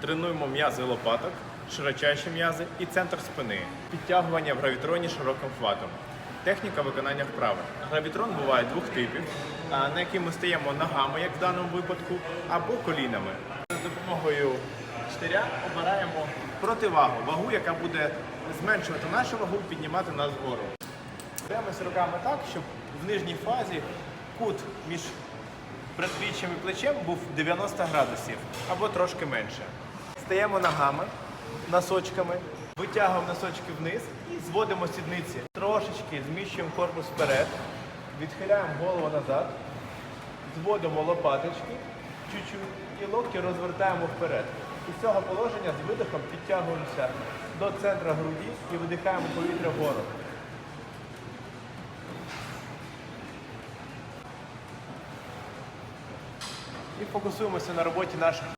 Тренуємо м'язи лопаток, широчайші м'язи і центр спини. Підтягування в гравітроні широким хватом. Техніка виконання вправи. Гравітрон буває двох типів, на які ми стаємо ногами, як в даному випадку, або колінами. За допомогою штиря обираємо противагу, вагу, яка буде зменшувати нашу вагу, піднімати нас вгору. Беремося руками так, щоб в нижній фазі кут між предпліччям і плечем був 90 градусів або трошки менше. Стаємо ногами, носочками, витягуємо носочки вниз і зводимо сідниці. Трошечки зміщуємо корпус вперед, відхиляємо голову назад, зводимо лопаточки чуть-чуть і локті розвертаємо вперед. Із цього положення з видихом підтягуємося до центра груді і видихаємо повітря вгору. І фокусуємося на роботі наших